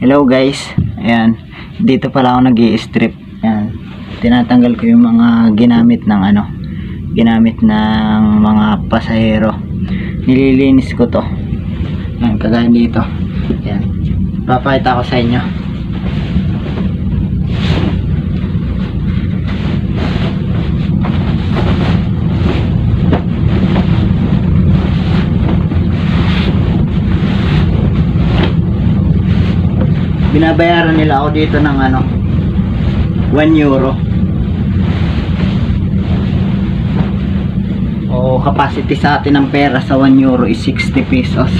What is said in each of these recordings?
Hello guys. Ayan. Dito pala ako nag strip Ayan. Tinatanggal ko yung mga ginamit ng ano. Ginamit ng mga pasahero. Nililinis ko to. Ayan, kagaya dito. Ayan. Papakita ko sa inyo. Binabayaran nila ako dito ng ano 1 euro. O capacity sa atin ng pera sa 1 euro is 60 pesos.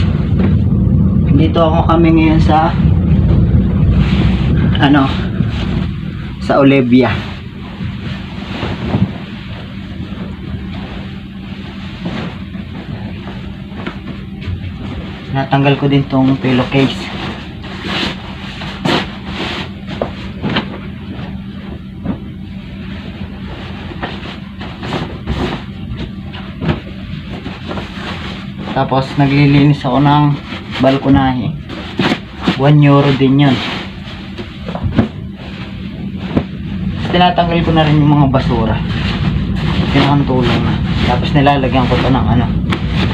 Dito ako kami ngayon sa ano sa Olivia. Natanggal ko din tong pillowcase Tapos naglilinis ako ng balkonahe. 1 euro din yun. Tinatanggal ko na rin yung mga basura. Pinakantulong na. Tapos nilalagyan ko to ng ano,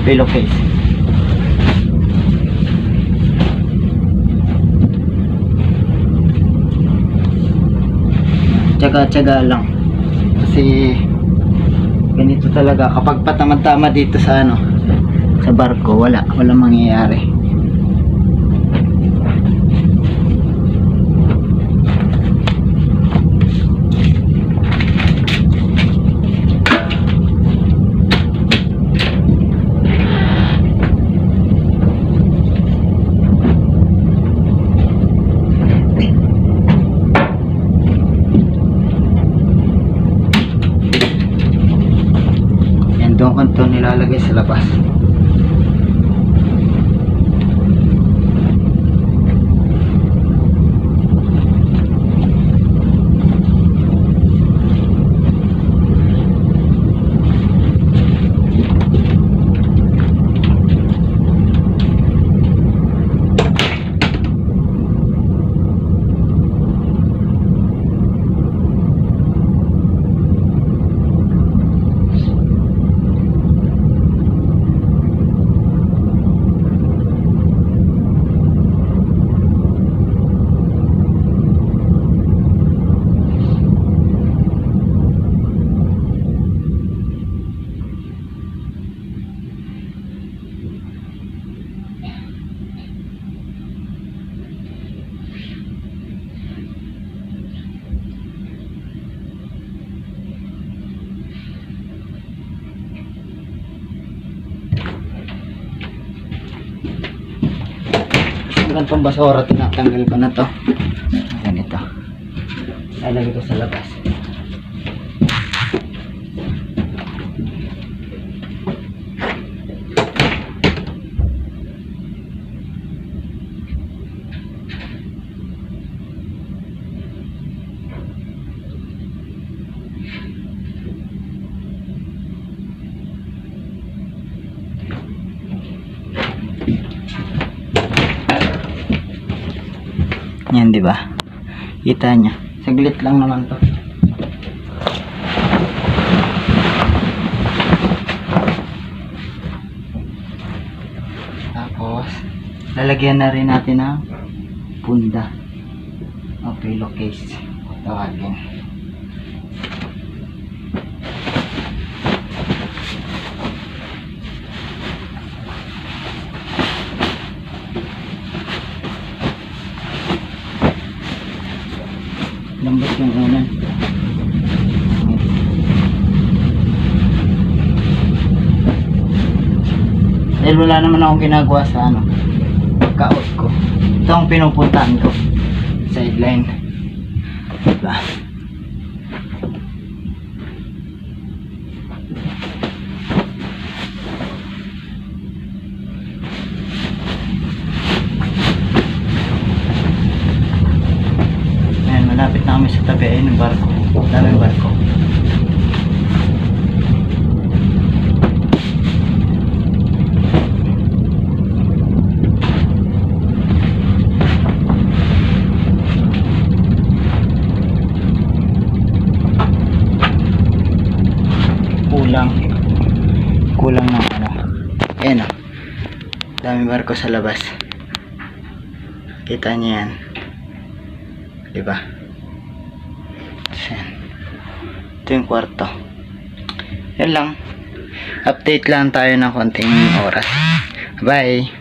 pillowcase. Tsaga-tsaga lang. Kasi ganito talaga kapag patamad-tamad dito sa ano sa barko wala. Wala mangyayari. Doon ko ito nilalagay sa labas ganitong basura tinatanggal ko na to? Ganito lalagay ko sa labas yan di ba? Kita niya. Saglit lang naman to. Tapos lalagyan na rin natin ng punda. O pillowcase tawagin lambot yung unan dahil wala naman akong ginagawa sa ano kaot ko. Ito ang pinupuntahan ko. Sideline. Diba Ayan ang barko. Dami ang barko. kulang. Kulang ng ano. Ayan o. Dami barko sa labas. Kita niya yan. Diba? Ito yung kwarto. Yan lang. Update lang tayo ng konting oras. Bye